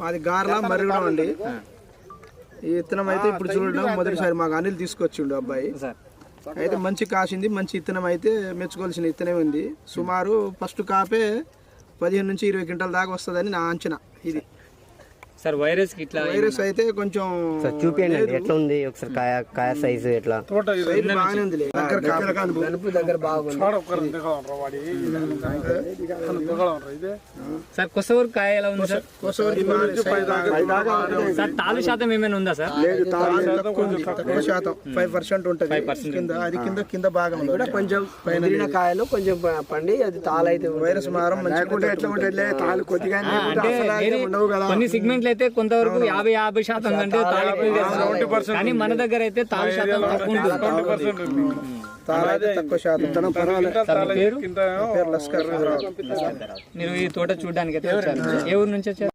మాది గార్ల మరుగుడం అండి. ఈ విత్తనం అయితే ఇప్పుడు చూడడం మొదటిసారి మాకు అనిల్ తీసుకొచ్చిండు అబ్బాయి. అయితే మంచి కాసింది మంచి విత్తనం అయితే మెచ్చుకోవాల్సిన విత్తనమే ఉంది. సుమారు ఫస్ట్ కాపే పదిహేను నుంచి ఇరవై క్వింటాల దాకా వస్తుందని నా అంచనా ఇది. సార్ వైరస్ ఇట్లా వైరస్ అయితే కొంచెం చూపియండి అండి ఎట్లా ఉంది ఒకసారి కాయ కాయ సైజు ఎట్లా? సార్ కొసవూరు కాయ ఎలా ఉంది సార్? సార్ తాలు శాతం ఏమైనా ఉందా సార్? తక్కువ శాతం. ఫైవ్ పర్సెంట్ ఉంటుంది. కింద అది కింద కింద భాగం కూడా కొంచెం పైన కాయలు కొంచెం పండి అది తాళైతే వైరస్ మారం మంచిగా ఎట్లా ఉంటుంది. తాలు కొద్దిగా అంటే వేరే కొన్ని సిగ్మెంట్లు అయితే కొంతవరకు యాభై యాభై శాతం కంటే చేస్తారు. కానీ మన దగ్గర అయితే తాలు శాతం తక్కువ ఉంటుంది. తాలు అయితే తక్కువ శాతం. పర్వాలేదు. సార్ మీ పేరు? పేరు లస్కర్ రావు. మీరు ఈ తోట చూడడానికి అయితే వచ్చారు ఏ ఊరు నుంచి వచ్చారు?